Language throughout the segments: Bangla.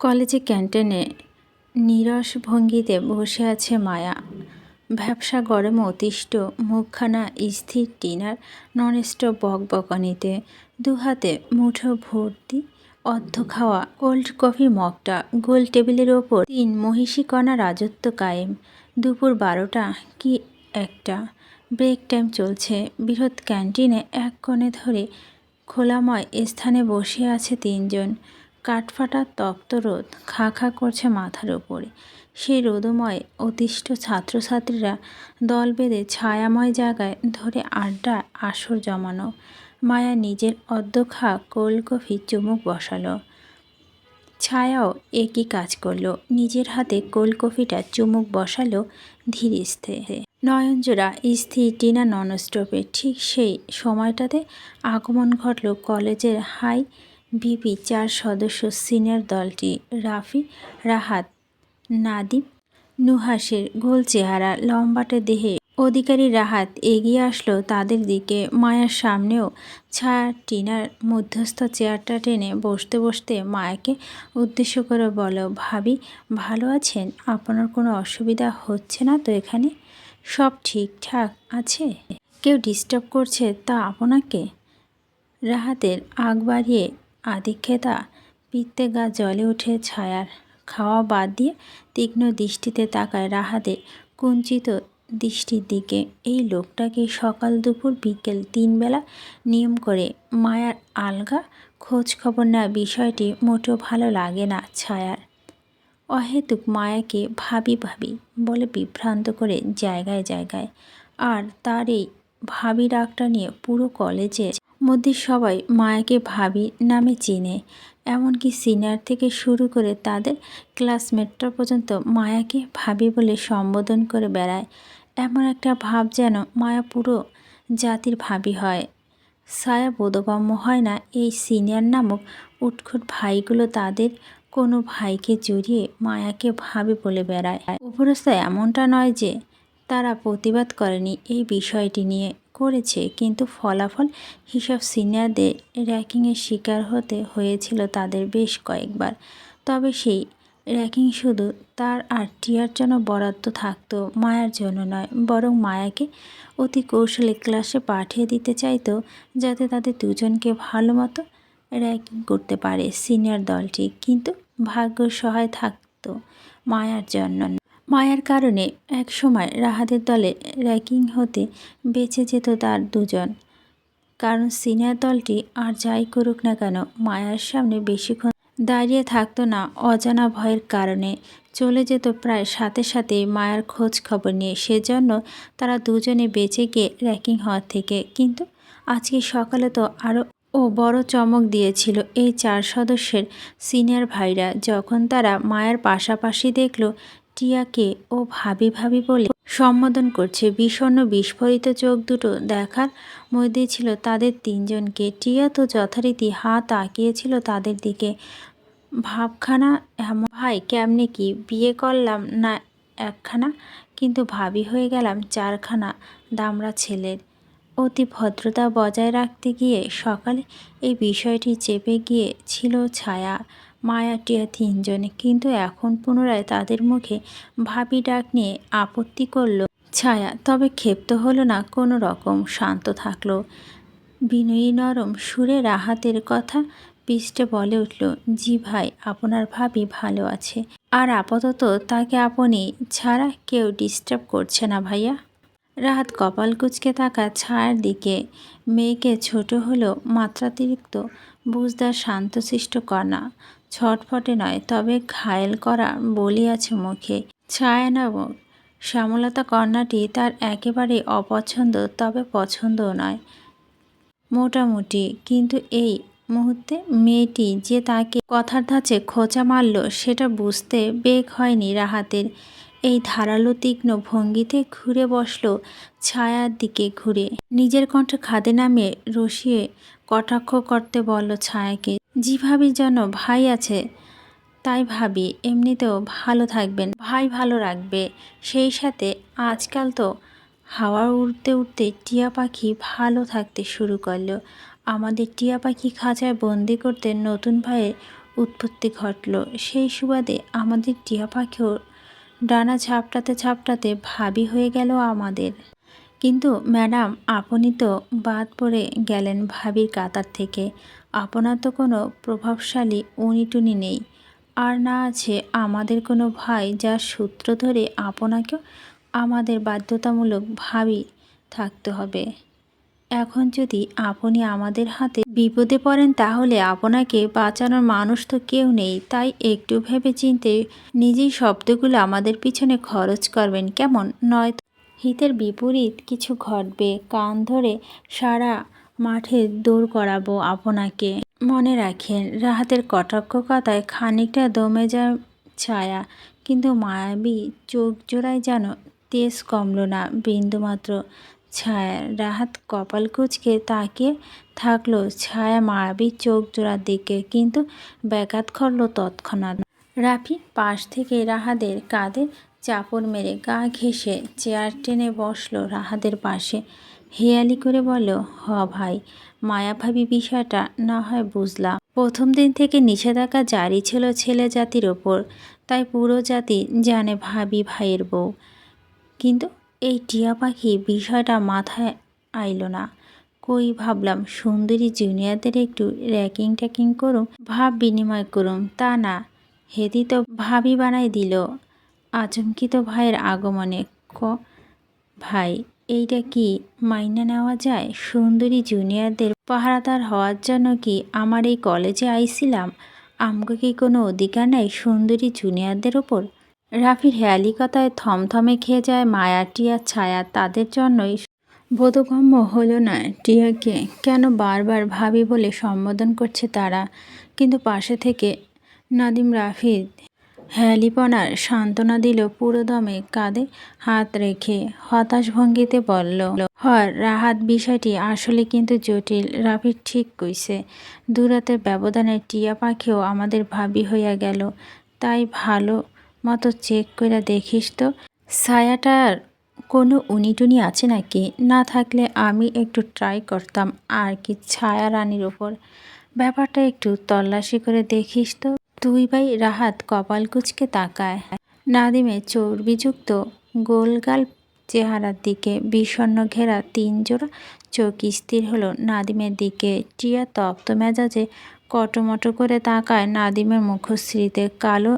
কলেজে ক্যান্টিনে নীরস ভঙ্গিতে বসে আছে মায়া। ভ্যাবসা গরমে অতিষ্ঠ, মুখখানা স্থির টিনার ননস্টপ দু হাতে মুঠো ভর্তি, অর্ধ খাওয়া কোল্ড কফি মগটা গোল টেবিলের ওপর। তিন মহিষী কণা রাজত্ব কায়েম। দুপুর বারোটা কি একটা? ব্রেক টাইম চলছে। বৃহৎ ক্যান্টিনে এক কোণে ধরে খোলাময় স্থানে বসে আছে তিনজন। কাঠফাটা তপ্ত রোদ খা খা করছে মাথার ওপরে সেই রোদময় অতিষ্ঠ ছাত্রছাত্রীরা দল বেঁধে ছায়াময় জায়গায় ধরে আড্ডা, আসর জমানো। মায়া নিজের অর্ধখা কোল্ড কফি চুমুক বসালো। ছায়াও একই কাজ করল। নিজের হাতে কোল্ড কফিটা চুমুক বসালো ধীরিস্থে নয়নজোড়া স্থির টিনা ননস্টপে ঠিক সেই সময়টাতে আগমন ঘটল কলেজের হাই বিপি চার সদস্য, সিনিয়র দলটি, রাফি, রাহাত, নাদিম নুহাসের গোল চেহারা, লম্বাটে দেহে অধিকারী রাহাত এগিয়ে আসলো তাদের দিকে। মায়ার সামনেও ছায়া টিনার মধ্যস্থ চেয়ারটা টেনে বসতে বসতে মায়াকে উদ্দেশ্য করে বলো, ভাবি, ভালো আছেন? আপনার কোনো অসুবিধা হচ্ছে না তো এখানে? সব ঠিকঠাক আছে? কেউ ডিস্টার্ব করছে তা আপনাকে? রাহাতের আগ বাড়িয়ে আদিক্ষেতা, পিত্তে গা জ্বলে ওঠে ছায়ার। খাওয়া বাদ দিয়ে তীক্ষ্ণ দৃষ্টিতে তাকায় রাহাতের কুঞ্চিত দৃষ্টির দিকে। এই লোকটাকে সকাল দুপুর, বিকেল তিন বেলা নিয়ম করে মায়ার আলগা খোঁজ খবর নেওয়া বিষয়টি মোটেও ভালো লাগে না ছায়ার। অহেতুক মায়াকে ভাবি ভাবি বলে বিভ্রান্ত করে জায়গায় জায়গায়। আর তার এই ভাবি ডাকটা নিয়ে পুরো কলেজে মধ্যে সবাই মায়াকে ভাবি নামে চিনে। এমনকি সিনিয়র থেকে শুরু করে তাদের ক্লাসমেটরা পর্যন্ত মায়াকে ভাবি বলে সম্বোধন করে বেড়ায়। এমন একটা ভাব যেন মায়া পুরো জাতির ভাবি হয়। ছায়া বোধগম্য হয় না এই সিনিয়র নামক উৎখুট ভাইগুলো তাদের কোনো ভাইকে জড়িয়ে মায়াকে ভাবি বলে বেড়ায়। উপরস্থ এমনটা নয় যে তারা প্রতিবাদ করেনি এই বিষয়টি নিয়ে। করেছে, কিন্তু ফলাফল হিসাব সিনিয়রদের র্যাকিংয়ের শিকার হতে হয়েছিল তাদের বেশ কয়েকবার। তবে সেই র্যাকিং শুধু তার আর টিয়ার জন্য বরাদ্দ থাকতো মায়ার জন্য নয়, বরং মায়াকে অতি কৌশলে ক্লাসে পাঠিয়ে দিতে চাইতো যাতে তাদের দুজনকে ভালো মতো র্যাকিং করতে পারে সিনিয়র দলটি। কিন্তু ভাগ্য সহায় থাকতো মায়ার জন্য মায়ার কারণে এক সময় রাহাদের দলে র্যাকিং হতে বেঁচে যেত তার দুজন। কারণ সিনিয়র দলটি আর যাই করুক না কেন, মায়ার সামনে বেশিক্ষণ দাঁড়িয়ে থাকতো না। অজানা ভয়ের কারণে চলে যেত প্রায় সাথে সাথে মায়ার খোঁজ খবর নিয়ে। সেজন্য তারা দুজনে বেঁচে গিয়ে র্যাকিং হওয়ার থেকে। কিন্তু আজকে সকালে তো আরও ও বড় চমক দিয়েছিল এই চার সদস্যের সিনিয়র ভাইরা। যখন তারা মায়ের পাশাপাশি দেখল টিয়াকে ও ভাবি ভাবি বলে সম্বোধন করছে। বিষণ্ন বিস্ফোরিত চোখ দুটো দেখার মধ্যে ছিল তাদের তিনজনকে। টিয়া তো যথারীতি হাত আঁকিয়েছিল তাদের দিকে। ভাবখানা এমন, ভাই, কেমনে কি? বিয়ে করলাম না একখানা? কিন্তু ভাবি হয়ে গেলাম, চারখানা দামড়া ছেলের। অতি ভদ্রতা বজায় রাখতে গিয়ে সকালে এই বিষয়টি চেপে গিয়ে ছিল ছায়া। মায়া টিয়া তিনজনে কিন্তু এখন পুনরায় তাদের মুখে ভাবি ডাক নিয়ে আপত্তি করল, ছায়া, তবে ক্ষেপ্ত হলো না, কোনো রকম শান্ত থাকল। বিনয়ী নরম সুরে রাহাতের কথা পিষ্টে বলে উঠল, জি ভাই, আপনার ভাবি ভালো আছে। আর আপাতত তাকে আপনি ছাড়া কেউ ডিস্টার্ব করছে না ভাইয়া। রাহাত কপাল কুচকে থাকা ছায়ার দিকে, মেয়েকে ছোট হলেও মাত্রাতিরিক্ত বুঝদার শান্তশিষ্ট কন্যা ছটফটে নয়, তবে ঘায়েল করা বলি আছে মুখে। ছায়া নামক শ্যামলতা কন্যাটি তার একেবারে অপছন্দ, তবে পছন্দও নয়। মোটামুটি, কিন্তু এই মুহূর্তে মেয়েটি যে তাকে কথার ধাঁচে খোঁচা মারল, সেটা বুঝতে বেগ হয়নি রাহাতের। এই ধারালো তীক্ষ্ণ ভঙ্গিতে ঘুরে বসল ছায়ার দিকে ঘুরে। নিজের কণ্ঠে খাদে নামে রসিয়ে কটাক্ষ করতে বলল ছায়াকে যেভাবে যেন ভাই আছে, তাই ভাবি এমনিতেও ভালো থাকবেন। ভাই ভালো রাখবে। সেই সাথে আজকাল তো হাওয়া উড়তে উড়তে টিয়া পাখি ভালো থাকতে শুরু করল। আমাদের টিয়া পাখি খাঁচায় বন্দি করতে নতুন ভাইয়ের উৎপত্তি ঘটল। সেই সুবাদে আমাদের টিয়া পাখিও ডানা ঝাপটাতে ঝাপটাতে ভাবি হয়ে গেল আমাদের। কিন্তু ম্যাডাম, আপনি তো বাদ পড়ে গেলেন ভাবির কাতার থেকে। আপনার তো কোনো প্রভাবশালী উনিটুনি নেই। আর না আছে আমাদের কোনো ভাই যার সূত্র ধরে আপনাকেও আমাদের বাধ্যতামূলক ভাবি থাকতে হবে। এখন যদি আপনি আমাদের হাতে বিপদে পড়েন তাহলে আপনাকে বাঁচানোর মানুষ তো কেউ নেই। তাই একটু ভেবে চিনতে নিজেই শব্দগুলো আমাদের পিছনে খরচ করবেন, কেমন? নয় হিতের বিপরীত কিছু ঘটবে। কান ধরে সারা মাঠে দৌড় করাবো আপনাকে। মনে রাখেন, রাহাতের কটাক্ষ কথায় খানিকটা দমে যায় ছায়া, কিন্তু মায়াবী চোখ জোড়ায় যেন তেজ কমল না। বিন্দুমাত্র ছায়া, রাহাত কপাল কুচকে তাকিয়ে থাকল ছায়া মায়াবী চোখ জোড়ার দিকে, কিন্তু ব্যাঘাত করল তৎক্ষণাৎ। রাফি পাশ থেকে রাহাদের কাঁধে চাপড় মেরে গা ঘেঁষে চেয়ার টেনে বসল রাহাদের পাশে। হেয়ালি করে বলল, হ ভাই, মায়াভাবী বিষয়টা না হয় বুঝলাম। প্রথম দিন থেকে নিষেধাজ্ঞা জারি ছিল ছেলে জাতির ওপর, তাই পুরো জাতি জানে ভাবি ভাইয়ের বউ। কিন্তু এই টিয়া পাখি বিষয়টা মাথায় আইলো না। কই ভাবলাম, সুন্দরী জুনিয়রদের একটু র্যাকিং ট্যাকিং করুম, ভাব বিনিময় করুম, তা না। হেদি তো ভাবি বানাই দিল। আচমকিত ভাইয়ের আগমনে ক ভাই এইটা কি মাইনে নেওয়া যায়? সুন্দরী জুনিয়রদের পাহারাদার হওয়ার জন্য কি আমার এই কলেজে আইছিলাম? আমাকে কি কোনো অধিকার নেই সুন্দরী জুনিয়রদের ওপর? রাফির হেয়ালিকতায় থমথমে খেয়ে যায় মায়া, টিয়া, ছায়া। তাদের জন্যই বোধগম্য হলো না টিয়াকে। কেন বারবার ভাবি বলে সম্বোধন করছে তারা? কিন্তু পাশে থেকে নাদিম, রাফিদ হ্যালিপনার সান্ত্বনা দিল পুরোদমে কাঁধে হাত রেখে। হতাশ ভঙ্গিতে বলল, হর, রাহাত, বিষয়টি আসলে কিন্তু জটিল। রাফিদ ঠিক কইছে, দূরাতের ব্যবধানে টিয়া পাখিও আমাদের ভাবি হইয়া গেল। তাই ভালো মতো চেক করে দেখিস তো। ছায়াটার কোনো উনিটুনি আছে নাকি? না থাকলে আমি একটু ট্রাই করতাম। আর কি ছায়া রানীর ওপর ব্যাপারটা একটু তল্লাশি করে দেখিস তো। তুই ভাই রাহাত কপাল কুচকে তাকায়। নাদিমে চর্বিযুক্ত গোলগাল চেহারার দিকে বিষণ্ন ঘেরা তিন জোড়া চোখ স্থির হলো নাদিমের দিকে। টিয়া তপ্ত মেজাজে কটমটো করে তাকায় নাদিমের মুখশ্রীতে কালো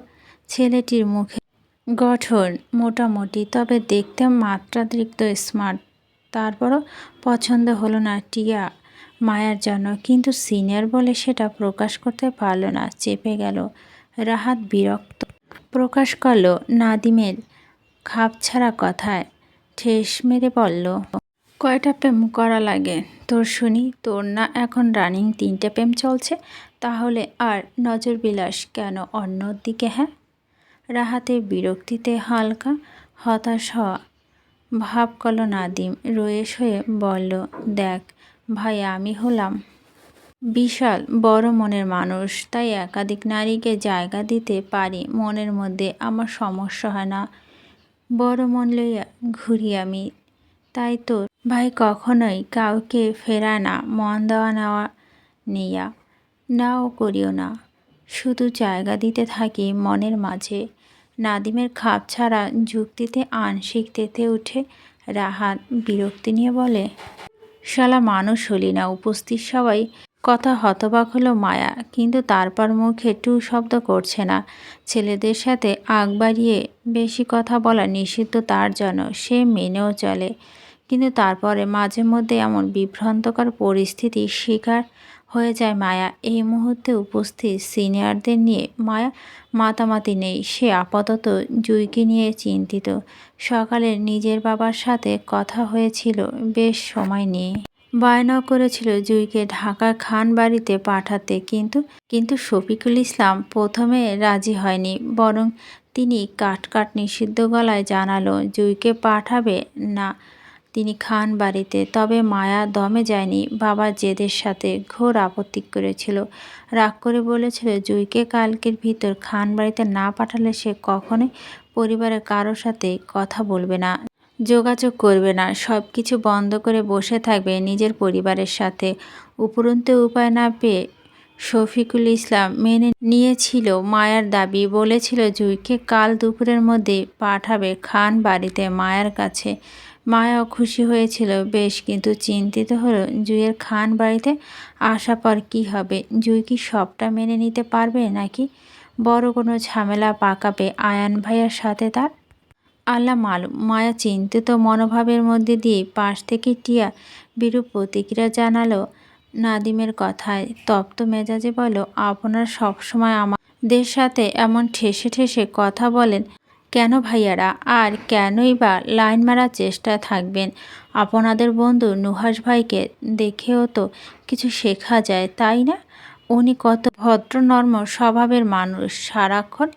ছেলেটির মুখে। গঠন মোটামুটি, তবে দেখতে মাত্রাতিরিক্ত স্মার্ট। তারপরও পছন্দ হলো না টিয়া। মায়ার জন্য, কিন্তু সিনিয়র বলে সেটা প্রকাশ করতে পারল না, চেপে গেল। রাহাত বিরক্ত প্রকাশ করল, নাদিমের খাপ ছাড়া কথায় ঠেস মেরে বলল, কয়টা প্রেম করা লাগে? তোর শুনি, তোর না এখন রানিং তিনটে প্রেম চলছে, তাহলে আর নজর বিলাস কেন অন্য দিকে হ্যাঁ? রাহাতে বিরক্তিতে হালকা হতাশ হওয়া ভাব করল নাদিম রয়েস হয়ে বলল, দেখ ভাই আমি হলাম। বিশাল, বড় মনের মানুষ, তাই একাধিক নারীকে জায়গা দিতে পারি, মনের মধ্যে আমার সমস্যা হয় না। বড় মন লইয়া ঘুরি আমি। তাই তো, ভাই, কখনোই কাউকে ফেরায় না, মন দেওয়া নেওয়া নিয়া। নাও করিও না। শুধু জায়গা দিতে থাকি মনের মাঝে। নাদিমের খাপ ছাড়া যুক্তিতে, আংশিক তেতে উঠে রাহাত বিরক্তি নিয়ে বলে শালা মানুষ হলি না, উপস্থিত সবাই কথা হতবাক হলো মায়া, কিন্তু তারপর মুখে টু শব্দ করছে না। ছেলেদের সাথে আগ বাড়িয়ে বেশি কথা বলা নিষিদ্ধ তার জন্য, সে মেনেও চলে। কিন্তু তারপরে মাঝে মধ্যে এমন বিভ্রান্তকর পরিস্থিতির শিকার হয়ে যায় মায়া। এই মুহূর্তে উপস্থিত সিনিয়রদের নিয়ে মায়া মাতামাতি নেই। সে আপাতত জুইকে নিয়ে চিন্তিত। সকালে নিজের বাবার সাথে কথা হয়েছিল বেশ সময় নিয়ে। বায়নাও করেছিল জুইকে ঢাকার খান বাড়িতে পাঠাতে, কিন্তু কিন্তু শফিকুল ইসলাম প্রথমে রাজি হয়নি। বরং তিনি কাট কাট নিষিদ্ধ গলায় জানালো, জুইকে পাঠাবে না। তিনি খান বাড়িতে, তবে মায়া দমে যায়নি। বাবা জেদের সাথে ঘোর আপত্তি করেছিল। রাগ করে বলেছিল, জুইকে কালকের ভিতর খান বাড়িতে না পাঠালে সে কখনোই পরিবারের কারোর সাথে কথা বলবে না, যোগাযোগ করবে না সব কিছু বন্ধ করে বসে থাকবে নিজের পরিবারের সাথে। উপরন্তু উপায় না পেয়ে শফিকুল ইসলাম মেনে নিয়েছিল মায়ার দাবি। বলেছিল, জুইকে কাল দুপুরের মধ্যে পাঠাবে খান বাড়িতে মায়ার কাছে। মায়াও খুশি হয়েছিল। বেশ, কিন্তু চিন্তিত হলো জুইয়ের খান বাড়িতে আসা পর কী হবে? জুই কি সবটা মেনে নিতে পারবে নাকি বড় কোনো ঝামেলা পাকাবে আয়ান ভাইয়ার সাথে তার? আল্লাহ মালুম, মায়া চিন্তিত মনোভাবের মধ্যে দিয়ে পাশ থেকে টিয়া বিরূপ প্রতিক্রিয়া জানালো নাদিমের কথায়। তপ্ত মেজাজে বলো আপনারা সবসময় আমাদের সাথে এমন ঠেসে ঠেসে কথা বলেন কেন ভাইয়ারা? আর কেনই বা লাইন মারার চেষ্টায় থাকবেন? আপনাদের বন্ধু নুহাস ভাইকে দেখেও তো কিছু শেখা যায়, তাই না? উনি কত ভদ্র নর্ম স্বভাবের মানুষ। সারাক্ষণ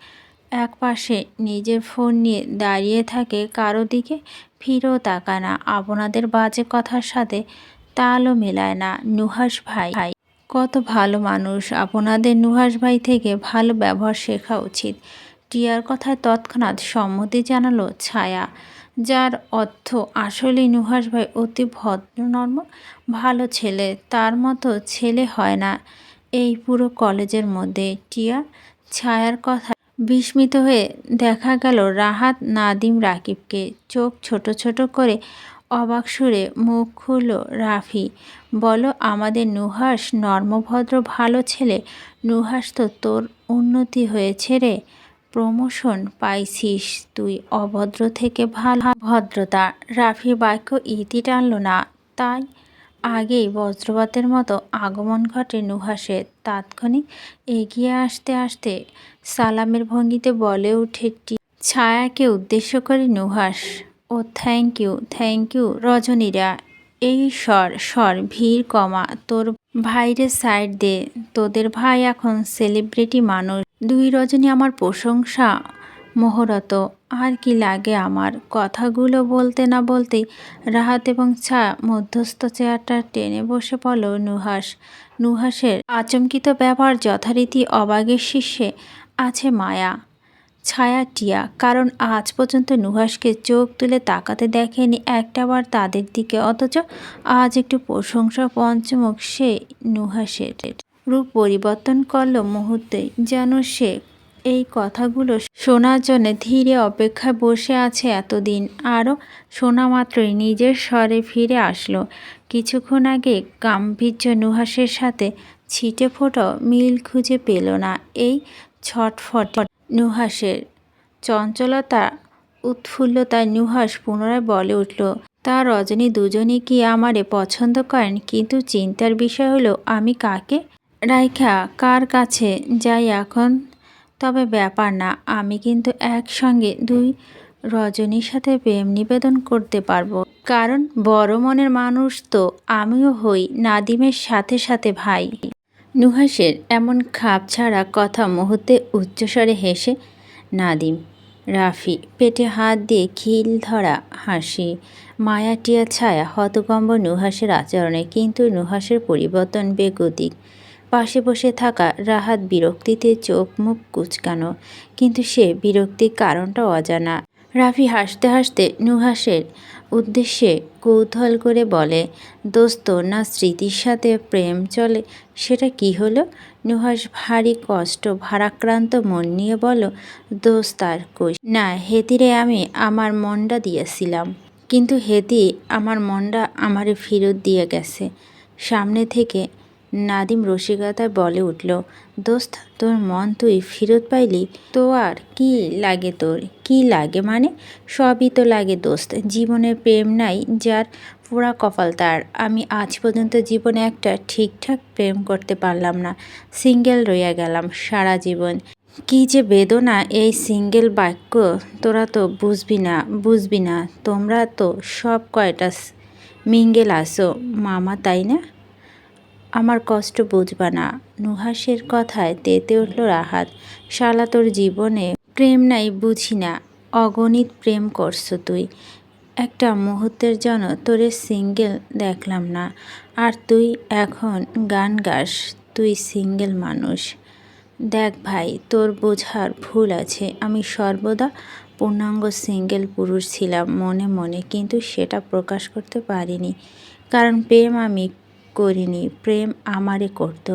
এক পাশে নিজের ফোন নিয়ে দাঁড়িয়ে থাকে, কারও দিকে ফিরেও তাকায় না। আপনাদের বাজে কথার সাথে তালও মেলায় না নুহাস ভাই। ভাই কত ভালো মানুষ। আপনাদের নুহাস ভাই থেকে ভালো ব্যবহার শেখা উচিত। টিয়ার কথায় তৎক্ষণাৎ সম্মতি জানালো ছায়া, যার অর্থ আসলে নুহাস ভাই অতি ভদ্রনর্ম, ভালো ছেলে, তার মতো ছেলে হয় না। এই পুরো কলেজের মধ্যে টিয়া ছায়ার কথা বিস্মিত হয়ে দেখা গেল রাহাত নাদিম রাকিবকে। চোখ ছোট ছোট করে অবাক সুরে মুখ খুলল, রাফি, বলো আমাদের নুহাস নর্মভদ্র ভালো ছেলে। নুহাস তো তোর উন্নতি হয়েছে রে। প্রমোশন পাইছিস। তুই অভদ্র থেকে ভালো ভদ্রতা। রাফি বাক্য ইতি টানল না। তাই আগেই বজ্রপাতের মতো আগমন ঘটে নুহাসে তাৎক্ষণিক এগিয়ে আসতে আসতে সালামের ভঙ্গিতে বলে উঠে টি ছায়াকে উদ্দেশ্য করে নুহাস ও থ্যাংক ইউ থ্যাংক ইউ রজনীরা। এই স্বর স্বর ভিড় কমা। তোর ভাইরে সাইড দে। তোদের ভাই এখন সেলিব্রিটি মানুষ। দুই রজনী আমার প্রশংসা, মোহরত। আর কি লাগে আমার? কথাগুলো বলতে না বলতেই রাহাত এবং ছা মধ্যস্থ চেয়ারটা টেনে বসে পড়ল নুহাস। নুহাসের আচমকিত ব্যবহার যথারীতি অবাগের শীর্ষে আছে মায়া। ছায়া টিয়া, কারণ আজ পর্যন্ত নুহাসকে চোখ তুলে তাকাতে দেখেনি একটাবার তাদের দিকে, অথচ আজ একটু প্রশংসা পঞ্চমুখ সে নুহাসের। রূপ পরিবর্তন করল মুহূর্তেই যেন সে এই কথাগুলো শোনার জন্য ধীরে অপেক্ষায় বসে আছে এতদিন। আরও শোনা মাত্রই নিজের স্বরে ফিরে আসলো। কিছুক্ষণ আগে গাম্ভীর্য নুহাসের সাথে ছিটে ফোটো মিল খুঁজে পেল না। এই ছটফট নুহাসের চঞ্চলতা উৎফুল্লতায় নুহাস পুনরায় বলে উঠল, তা রজনী দুজনই কি আমারে পছন্দ করেন? কিন্তু চিন্তার বিষয় হলো, আমি কাকে রাইখা, কার কাছে? যাই এখন। তবে ব্যাপার না, আমি কিন্তু একসঙ্গে দুই রজনীর সাথে প্রেম নিবেদন করতে পারব। কারণ বড় মনের মানুষ তো, আমিও হই নাদিমের সাথে সাথে ভাই। নুহাসের এমন খাপ ছাড়া কথা মুহূর্তে উচ্চস্বরে হেসে, নাদিম, রাফি, পেটে হাত দিয়ে খিল ধরা, হাসি, মায়াটিয়া ছায়া হতকম্ব নুহাসের আচরণে কিন্তু নুহাসের পরিবর্তন বেগতিক। পাশে বসে থাকা রাহাত বিরক্তিতে চোখ মুখ কুচকানো, কিন্তু সে বিরক্তির কারণটা অজানা। রাফি হাসতে হাসতে নুহাসের উদ্দেশ্যে কৌতূহল করে বলে, দোস্ত, না স্মৃতির সাথে প্রেম চলে? সেটা কি হলো? নুহাস ভারী কষ্ট, ভারাক্রান্ত মন নিয়ে বলো, দোস্ত, আর কই? না, হেতিরে আমি আমার মনটা দিয়েছিলাম, কিন্তু হেতি আমার মনটা আমারে ফেরত দিয়ে গেছে। সামনে থেকে নাদিম রসিকতায় বলে উঠল, দোস্ত, তোর মন তুই ফেরত পাইলি? তো আর কি লাগে তোর? কি লাগে মানে? সবই তো লাগে, দোস্ত। জীবনে প্রেম নাই, যার পোড়া কপাল তার। আমি আজ পর্যন্ত জীবনে একটা ঠিকঠাক প্রেম করতে পারলাম না। সিঙ্গেল রইয়া গেলাম সারা জীবন। কি যে বেদনা এই সিঙ্গেল বাক্য, তোরা তো বুঝবি না বুঝবি না। তোমরা তো সব কয়টা মিঙ্গেল আসো মামা, তাই না? আমার কষ্ট বুঝবা না। নুহাসের কথায় তেতে উঠল রাহাত। শালা তোর জীবনে প্রেম নাই বুঝি না। অগণিত প্রেম করছ তুই। একটা মুহূর্তের জন্য তোরে সিঙ্গেল দেখলাম না। আর তুই এখন গান গাস, তুই সিঙ্গেল মানুষ। দেখ ভাই, তোর বোঝার ভুল আছে। আমি সর্বদা পূর্ণাঙ্গ সিঙ্গেল পুরুষ ছিলাম মনে মনে, কিন্তু সেটা প্রকাশ করতে পারিনি। কারণ প্রেম আমি করিনি, প্রেম আমারে করত।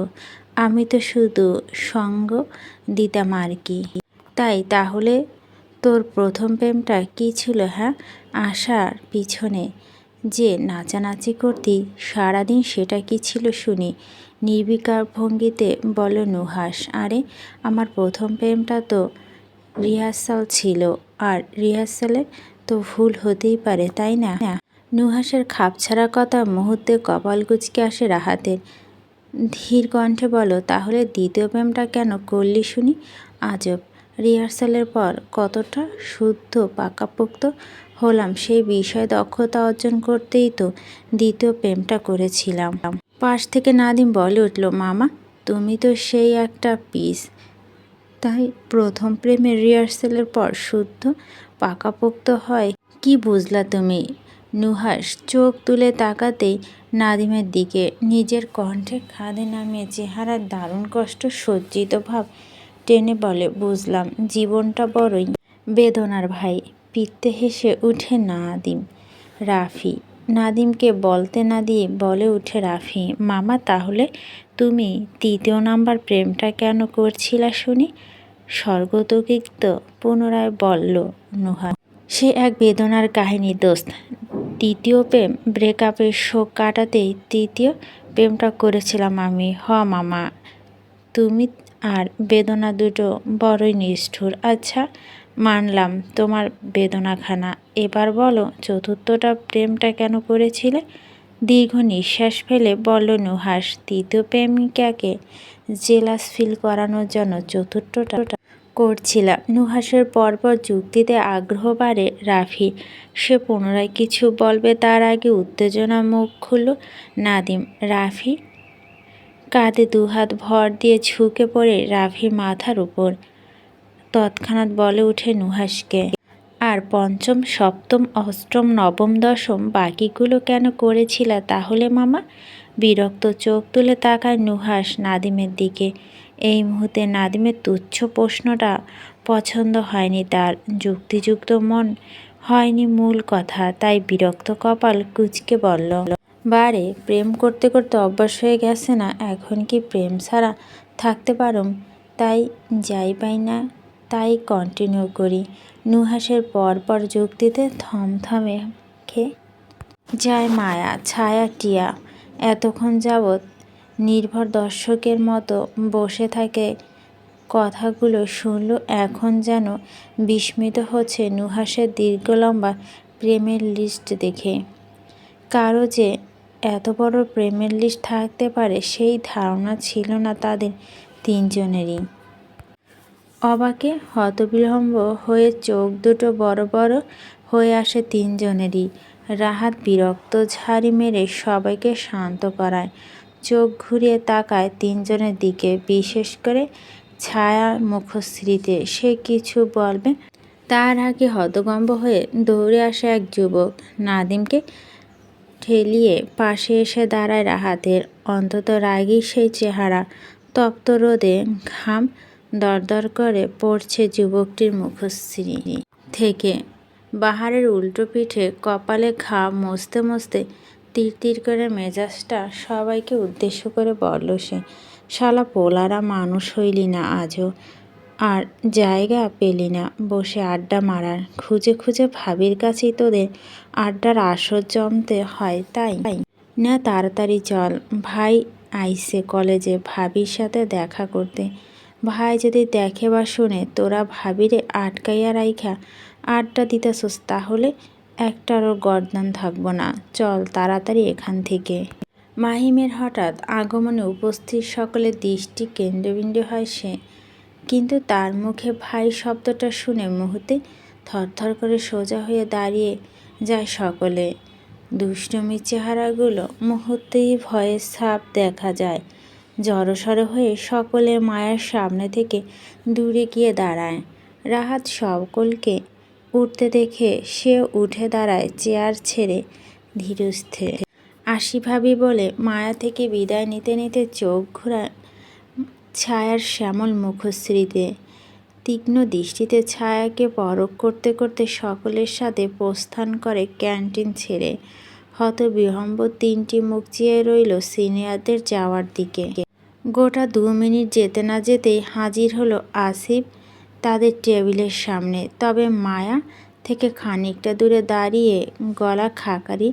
আমি তো শুধু সঙ্গ দিতাম আর কি। তাই তাহলে তোর প্রথম প্রেমটা কী ছিল হ্যাঁ? আসার পিছনে যে নাচানাচি করতি, সারাদিন সেটা কি ছিল শুনি। নির্বিকার ভঙ্গিতে বলো নুহাস আরে আমার প্রথম প্রেমটা তো রিহার্সাল ছিল, আর রিহার্সালে তো ভুল হতেই পারে, তাই না? নুহাসের খাপছাড়া কথা মুহূর্তে কপাল কুচকে আসে রাহাতের। ধীর কণ্ঠে বলো, তাহলে দ্বিতীয় প্রেমটা কেন করলি শুনি? আজব। রিহার্সালের পর কতটা শুদ্ধ, পাকাপোক্ত হলাম, সেই বিষয়ে দক্ষতা অর্জন করতেই তো দ্বিতীয় প্রেমটা করেছিলাম। পাশ থেকে নাদিম বলে উঠল, মামা, তুমি তো সেই একটা পিস। তাই প্রথম প্রেমের রিহার্সালের পর শুদ্ধ, পাকাপোক্ত হয়, কি বুঝলা তুমি? নুহাস চোখ তুলে তাকাতেই নাদিমের দিকে নিজের কণ্ঠে খাদে নামিয়ে চেহারার দারুণ কষ্ট, সজ্জিত ভাব টেনে বলে, বুঝলাম, জীবনটা বড়ই বেদনার ভাই। পিত্তে হেসে উঠে নাদিম। রাফি। নাদিমকে বলতে না দিয়ে বলে উঠে রাফি, মামা, তাহলে তুমি তৃতীয় নাম্বার প্রেমটা কেন করছিলা শুনি? স্বর্গতকিক্ত পুনরায় বলল নুহা সে এক বেদনার কাহিনী, দোস্ত। দ্বিতীয় প্রেম ব্রেকআপের শোক কাটাতেই তৃতীয় প্রেমটা করেছিলাম আমি। হ, মামা। তুমি আর বেদনা দুটো বড়ই নিষ্ঠুর। আচ্ছা মানলাম তোমার বেদনাখানা। এবার বলো, চতুর্থটা প্রেমটা কেন করেছিলে? দীর্ঘ নিঃশ্বাস ফেলে বলল নুহাস তৃতীয় প্রেমিকাকে জেলাস ফিল করানোর জন্য চতুর্থটা করছিলাম। নুহাসের পরপর যুক্তিতে আগ্রহ বাড়ে রাফি। সে পুনরায় কিছু বলবে, তার আগে উত্তেজনা মুখ খুলল নাদিম। রাফি? কাঁধে দুহাত ভর দিয়ে ঝুঁকে পড়ে রাফি মাথার উপর। তৎক্ষণাৎ বলে উঠে নুহাসকে আর পঞ্চম, সপ্তম, অষ্টম, নবম, দশম বাকিগুলো কেন করেছিলা তাহলে মামা? বিরক্ত চোখ তুলে তাকায় নুহাস নাদিমের দিকে। এই মুহূর্তে নাদিমের তুচ্ছ প্রশ্নটা পছন্দ হয়নি তার। যুক্তিযুক্ত মন হয়নি মূল কথা, তাই বিরক্ত কপাল কুচকে বলল, বারে, প্রেম করতে করতে অভ্যাস হয়ে গেছে না? এখন কি প্রেম ছাড়া থাকতে পারুম? তাই যাই পাই না। তাই কন্টিনিউ করি। নুহাসের পরপর যুক্তিতে থমথমে খে। যায় মায়া, ছায়া, টিয়া, এতক্ষণ যাবৎ নির্ভর দর্শকের মতো বসে থাকে কথাগুলো শুনল, এখন যেন বিস্মিত হচ্ছে নুহাসের দীর্ঘ লম্বা প্রেমের লিস্ট দেখে। কারও যে এত বড় প্রেমের লিস্ট থাকতে পারে, সেই ধারণা ছিল না তাদের তিনজনেরই। অবাকে হতবিলম্ব হয়ে চোখ দুটো বড় বড় হয়ে আসে তিনজনেরই। রাহাত বিরক্ত ঝাড়ি মেরে সবাইকে শান্ত করায়। চোখ ঘুরিয়ে তাকায় তিনজনের দিকে। বিশেষ করে ছায়া মুখশ্রীতে সে কিছু বলবে। তার আগে হতগম্ব হয়ে দৌড়ে আসে এক যুবক। নাদিমকে ঠেলিয়ে পাশে এসে দাঁড়ায় রাহাতের। অন্তত রাগী সেই চেহারা। তপ্ত রোদে ঘাম দরদর করে পড়ছে যুবকটির মুখশ্রী থেকে। বাহারের উল্টো পিঠে কপালে ঘা মুছতে মসতে তীর তীর করে মেজাজটা সবাইকে উদ্দেশ্য করে বলল সে, শালা পোলারা মানুষ হইলি না আজও, আর জায়গা পেলি না বসে আড্ডা মারার। খুঁজে খুঁজে ভাবির কাছেই তোদের আড্ডার আসর জমতে হয়, তাই? না, তাড়াতাড়ি চল। ভাই আইসে কলেজে ভাবির সাথে দেখা করতে। ভাই যদি দেখে বা শুনে, তোরা ভাবিরে আটকাইয়া রাইখা, আড্ডা দিতেছস, তাহলে একটারও গর্দান থাকব না। চল তাড়াতাড়ি এখান থেকে। মাহিমের হঠাৎ আগমনে উপস্থিত সকলের দৃষ্টি কেন্দ্রবিন্দু হয় সে। কিন্তু তার মুখে ভাই শব্দটা শুনে মুহূর্তে থরথর করে সোজা হয়ে দাঁড়িয়ে যায় সকলে। দুষ্টমির চেহারাগুলো মুহূর্তেই ভয়ের ছাপ দেখা যায়। জড়সড় হয়ে সকলে মায়ের সামনে থেকে দূরে গিয়ে দাঁড়ায়। রাহাত সকলকে উঠতে দেখে সে উঠে দাঁড়ায় চেয়ার ছেড়ে ধীরস্থে আসি ভাবি বলে, মায়া থেকে বিদায় নিতে নিতে চোখ ঘোরায় ছায়ার শ্যামল মুখশ্রীতে। তীক্ষ্ণ দৃষ্টিতে ছায়াকে পরক করতে করতে সকলের সাথে প্রস্থান করে ক্যান্টিন ছেড়ে। হত বিহম্ব তিনটি মুখ চেয়ে রইল সিনিয়রদের যাওয়ার দিকে। গোটা দু মিনিট যেতে না যেতেই হাজির হলো আসিফ তাদের টেবিলের সামনে। তবে মায়া থেকে খানিকটা দূরে দাঁড়িয়ে গলা খাকারি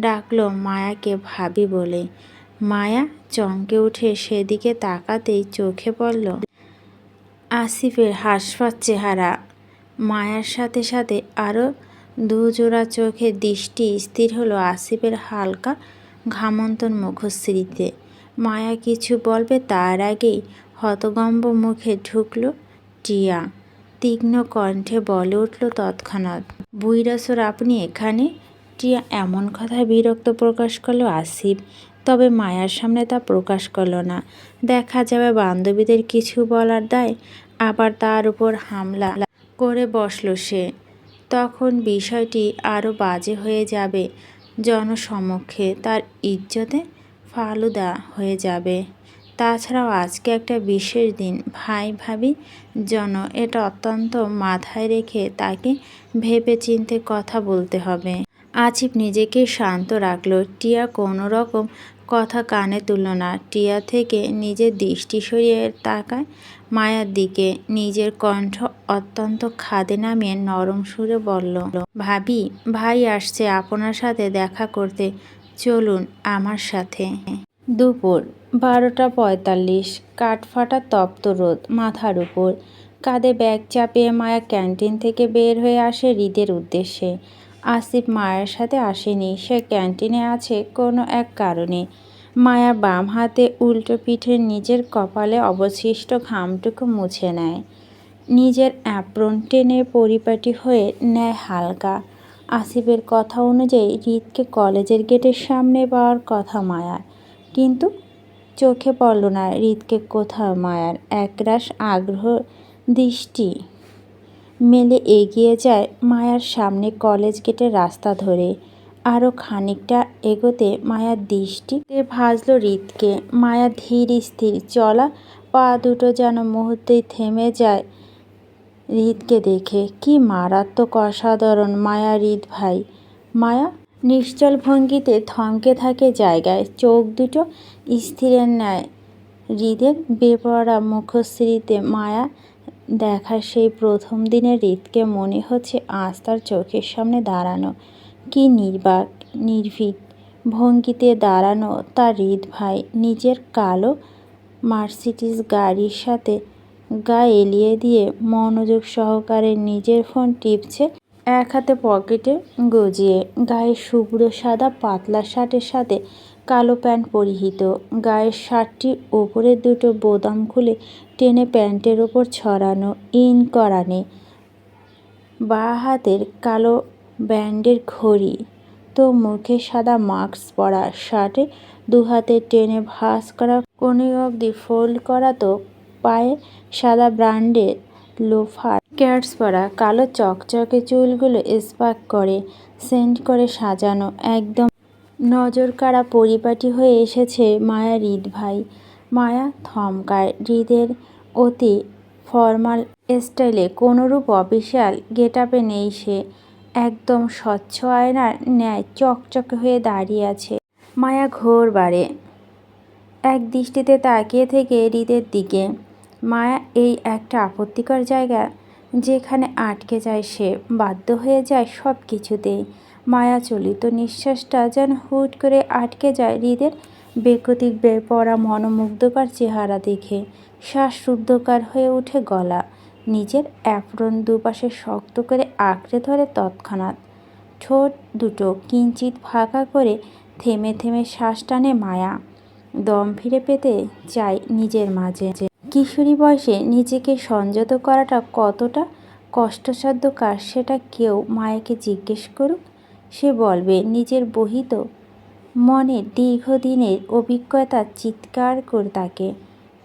ডাকলো মায়াকে ভাবি বলে। মায়া চমকে উঠে সেদিকে তাকাতেই চোখে পড়ল আসিফের হাসফাস চেহারা। মায়ার সাথে সাথে আরও দুজোড়া চোখে দৃষ্টি স্থির হলো আসিফের হালকা ঘামন্তন মুখশ্রীতে। মায়া কিছু বলবে তার আগেই হতগম্ব মুখে ঢুকল টিয়া। তীক্ষ্ণ কণ্ঠে বলে উঠল তৎক্ষণাৎ, বুইরাসর, আপনি এখানে? টিয়া এমন কথায় বিরক্ত প্রকাশ করল আসিফ, তবে মায়ার সামনে তা প্রকাশ করল না। দেখা যাবে বান্ধবীদের কিছু বলার দায়, আবার তার উপর হামলা করে বসল সে। তখন বিষয়টি আরও বাজে হয়ে যাবে জনসমক্ষে। তার ইজ্জতে ফালুদা হয়ে যাবে। তাছাড়াও আজকে একটা বিশেষ দিন। ভাই, ভাবি, জন, এটা অত্যন্ত মাথায় রেখে তাকে ভেবে চিনতে কথা বলতে হবে। আছিফ নিজেকে শান্ত রাখল। টিয়া কোনো রকম কথা কানে তুলল না। টিয়া থেকে নিজের দৃষ্টি সরিয়ে তাকায় মায়ার দিকে। নিজের কণ্ঠ অত্যন্ত খাদে নামিয়ে নরম সুরে বলল, ভাবি, ভাই আসছে আপনার সাথে দেখা করতে। চলুন আমার সাথে। দুপুর, বারোটা পঁয়তাল্লিশ কাঠফাটা তপ্ত রোদ মাথার উপর। কাঁধে ব্যাগ চাপিয়ে মায়া ক্যান্টিন থেকে বের হয়ে আসে হৃদের উদ্দেশ্যে। আসিফ মায়ের সাথে আসেনি, সে ক্যান্টিনে আছে কোনো এক কারণে। মায়া বাম হাতে উল্টো পিঠে নিজের কপালে অবশিষ্ট ঘামটুকু মুছে নেয়। নিজের অ্যাপ্রন টেনে পরিপাটি হয়ে নেয় হালকা। আসিফের কথা অনুযায়ী হৃদকে কলেজের গেটের সামনে পাওয়ার কথা মায়ার। কিন্তু চোখে পড়ল না হৃদকে কোথাও মায়ার। একরাশ আগ্রহ, দৃষ্টি মেলে এগিয়ে যায় মায়ার সামনে কলেজ গেটের রাস্তা ধরে। আরও খানিকটা এগোতে মায়ার দৃষ্টিতে ভাজল হৃদকে। মায়া ধীর স্থির, চলা পা দুটো যেন মুহূর্তেই থেমে যায়। হৃদকে দেখে, কি মারাত্মক অসাধারণ মায়া হৃদ ভাই। মায়া? নিশ্চল ভঙ্গিতে থমকে থাকে জায়গায়, চোখ দুটো স্থিরের ন্যায়। হৃদের বেপরা মুখশ্রীতে মায়া দেখার সেই প্রথম দিনের হৃদকে মনে হচ্ছে আজ তার চোখের সামনে দাঁড়ানো। কি নির্বাক, নির্ভীক ভঙ্গিতে দাঁড়ানো তার হৃদ ভাই, নিজের কালো মার্সিডিস গাড়ির সাথে গা এলিয়ে দিয়ে মনোযোগ সহকারে নিজের ফোন টিপছে এক হাতে পকেটে গজিয়ে। গায়ে শুভ্র সাদা পাতলা শার্টের সাথে কালো প্যান্ট পরিহিত। গায়ের শার্টটি ওপরের দুটো বোতাম খুলে টেনে প্যান্টের ওপর ছড়ানো ইন করানে বা হাতের কালো ব্যান্ডের ঘড়ি তো মুখে সাদা মাস্ক পরা শার্টে দু হাতে টেনে ভাঁজ করা কোনি অবধি ফোল্ড করা তো পায়ে সাদা ব্র্যান্ডের লোফার। ক্যাটস পরা কালো চকচকে চুলগুলো স্পার্ক করে, সেন্ট করে সাজানো, একদম নজর কাড়া পরিপাটি হয়ে এসেছে মায়া হৃদ ভাই। মায়া থমকায়, হৃদের অতি ফর্মাল স্টাইলে কোনোরূপ অফিসিয়াল গেট আপে নেই সে। একদম স্বচ্ছ আয়নার ন্যায় চকচকে হয়ে দাঁড়িয়ে আছে। মায়া ঘোর বাড়ে এক দৃষ্টিতে তাকিয়ে থেকে হৃদের দিকে। মায়া এই একটা আপত্তিকর জায়গা যেখানে আটকে যায় সে, বাধ্য হয়ে যায় সব কিছুতেই মায়া চলিত নিঃশ্বাসটা যেন হুট করে আটকে যায় হৃদের বেকতিক বেপরা মনোমুগ্ধকর চেহারা দেখে। শ্বাসরুদ্ধকার হয়ে ওঠে গলা, নিজের অ্যাপ্রন দুপাশে শক্ত করে আঁকড়ে ধরে তৎক্ষণাৎ। ঠোঁট দুটো কিঞ্চিত ফাঁকা করে থেমে থেমে শ্বাস টানে মায়া। দম ফিরে পেতে চায় নিজের মাঝে। কিশোরী বয়সে নিজেকে সংযত করাটা কতটা কষ্টসাধ্য কাজ সেটা কেউ মায়াকে জিজ্ঞেস করুক। সে বলবে, নিজের বহিত মনের দীর্ঘদিনের অভিজ্ঞতা চিৎকার করে তাকে।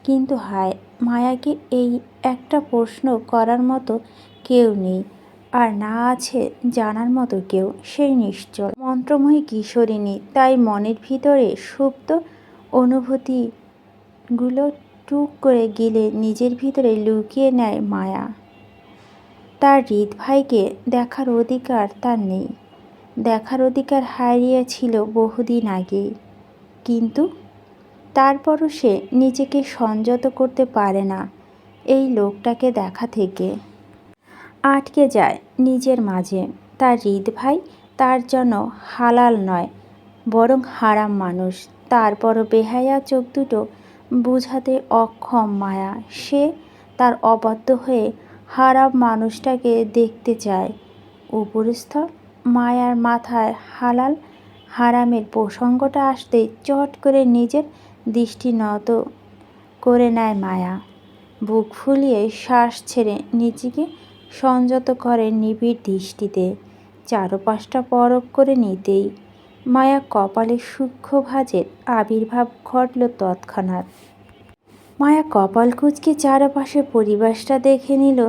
কিন্তু হায়, মায়াকে এই একটা প্রশ্ন করার মতো কেউ নেই। আর না আছে জানার মতো কেউ সেই নিশ্চল। মন্ত্রময়ী কিশোরিনী, তাই মনের ভিতরে সুপ্ত অনুভূতিগুলো টুক করে গিলে নিজের ভিতরে লুকিয়ে নেয় মায়া। তার হৃদ ভাইকে দেখার অধিকার তার নেই। দেখার অধিকার হারিয়েছিল বহুদিন আগেই কিন্তু তারপরও সে নিজেকে সংযত করতে পারে না এই লোকটাকে দেখা থেকে। আটকে যায় নিজের মাঝে। তার হৃদ ভাই তার জন্য হালাল নয়, বরং হারাম মানুষ। তারপরও বেহায়া চোখ দুটো বুঝাতে অক্ষম মায়া। সে তার অবাধ্য হয়ে হারাম মানুষটাকে দেখতে চায়। উপরস্থ মায়ার মাথায় হালাল হারামের প্রসঙ্গটা আসতেই চট করে নিজের দৃষ্টি নত করে নেয় মায়া। বুক ফুলিয়ে শ্বাস ছেড়ে নিজেকে সংযত করে নিবিড় দৃষ্টিতে। চারপাশটা পরক করে নিতেই মায়া কপালে সূক্ষ্ম ভাজের আবির্ভাব ঘটল তৎক্ষণাৎ। মায়া কপাল কুচকে চারপাশে পরিবেশটা দেখে নিল।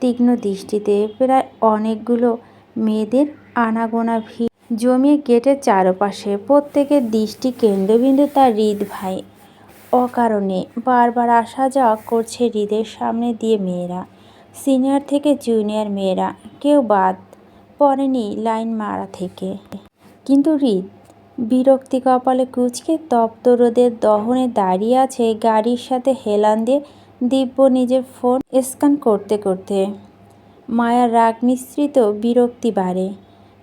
তীক্ষ্ণ দৃষ্টিতে প্রায় অনেকগুলো মেয়েদের আনাগোনা ভিড় জমিয়ে গেটের চারপাশে প্রত্যেকের দৃষ্টি কেন্দ্রবিন্দু তার হৃদ ভাই। অকারণে বারবার আসা যাওয়া করছে হৃদের সামনে দিয়ে মেয়েরা। সিনিয়র থেকে জুনিয়র মেয়েরা। কেউ বাদ পড়েনি লাইন মারা থেকে। কিন্তু হৃদ, বিরক্তি কপালে কুচকে তপ্ত রোদের দহনে দাঁড়িয়ে আছে গাড়ির সাথে হেলান দিয়ে দিব্য নিজের ফোন স্ক্যান করতে করতে। মায়ার রাগ মিশ্রিত বিরক্তি বাড়ে।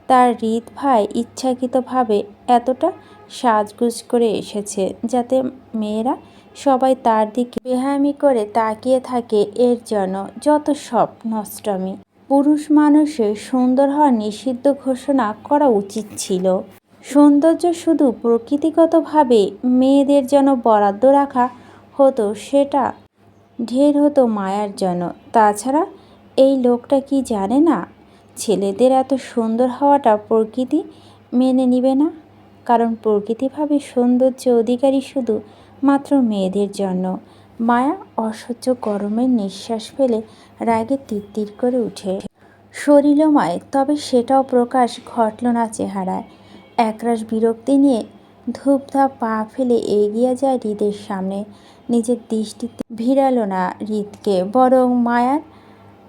তার হৃদ ভাই ইচ্ছাকৃতভাবে এতটা সাজগুজ করে এসেছে যাতে মেয়েরা সবাই তার দিকে বেহামি করে তাকিয়ে থাকে এর জন্য, যত সব নষ্টমী। পুরুষ মানুষের সুন্দর হওয়া নিষিদ্ধ ঘোষণা করা উচিত ছিল। সৌন্দর্য শুধু প্রকৃতিগতভাবে মেয়েদের যেন বরাদ্দ রাখা হতো, সেটা ঢের হতো মায়ার জন্য। তাছাড়া এই লোকটা কি জানে না? ছেলেদের এত সুন্দর হওয়াটা প্রকৃতি মেনে নিবে না। কারণ প্রকৃতিভাবে সৌন্দর্য অধিকারী শুধু মাত্র মেয়েদের জন্য। মায়া অসহ্য গরমের নিঃশ্বাস ফেলে রাগে তিত্তির করে উঠে শরীরময় তবে সেটাও প্রকাশ ঘটল না চেহারায়। একরাশ বিরক্তি নিয়ে ধূপধাপ পা ফেলে এগিয়ে যায় হৃদের সামনে। নিজের দৃষ্টিতে ভিড়ালো না হৃদকে, বরং মায়ার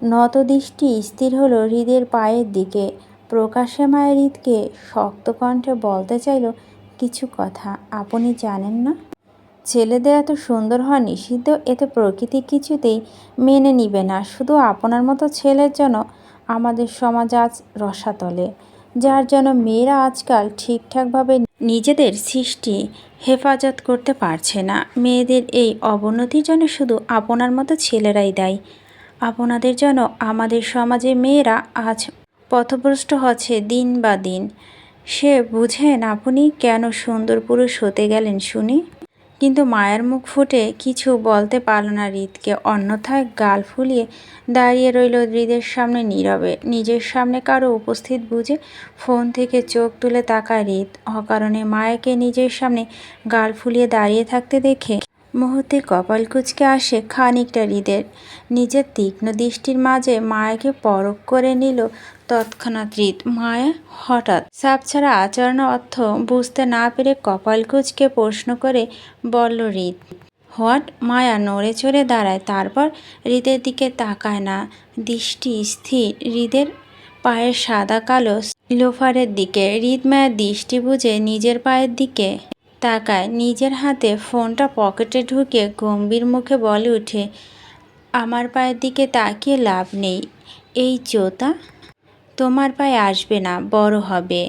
নত দৃষ্টি স্থির হলো হৃদের পায়ের দিকে। প্রকাশে মায়ের হৃদকে শক্ত কণ্ঠে বলতে চাইল, কিছু কথা, আপনি জানেন না? ছেলেদের এত সুন্দর হওয়া নিষিদ্ধ, এতে প্রকৃতি কিছুতেই মেনে নিবে না। শুধু আপনার মতো ছেলের জন্য আমাদের সমাজ আজ রসাতলে, যার জন্য মেয়েরা আজকাল ঠিকঠাকভাবে নিজেদের সৃষ্টি হেফাজত করতে পারছে না। মেয়েদের এই অবনতির জন্য শুধু আপনার মতো ছেলেরাই দায়ী। আপনাদের জন্য আমাদের সমাজে মেয়েরা আজ পথভ্রষ্ট হচ্ছে দিন বা দিন। সে বুঝেন আপনি কেন সুন্দর পুরুষ হতে গেলেন, শুনি। কিন্তু মায়ের মুখ ফুটে কিছু বলতে পারল না হৃদকে, অন্যথায় গাল ফুলিয়ে দাঁড়িয়ে রইল হৃদের সামনে নীরবে। নিজের সামনে কারও উপস্থিত বুঝে ফোন থেকে চোখ তুলে তাকায় হৃদ। অকারণে মায়াকে নিজের সামনে গাল ফুলিয়ে দাঁড়িয়ে থাকতে দেখে মুহূর্তে কপাল কুচকে আসে খানিকটা হৃদের। নিজের তীক্ষ্ণ দৃষ্টির মাঝে মায়াকে পরক করে নিল তৎক্ষণাৎ হৃদ মায়া হঠাৎ। সাপ ছাড়া আচরণের অর্থ বুঝতে না পেরে কপাল কুচকে প্রশ্ন করে বলল হৃদ হোয়াট? মায়া নড়ে চড়ে দাঁড়ায়, তারপর হৃদের দিকে তাকায় না। দৃষ্টি স্থির। হৃদের পায়ের সাদা কালো লোফারের দিকে। হৃদ মায়ের দৃষ্টি বুঝে নিজের পায়ের দিকে তাকায়। নিজের হাতে ফোনটা পকেটে ঢুকে গম্ভীর মুখে বলে উঠে, আমার পায়ের দিকে তাকিয়ে লাভ নেই। এই চোতা তোমার পায়ে আসবে না বড় হবে।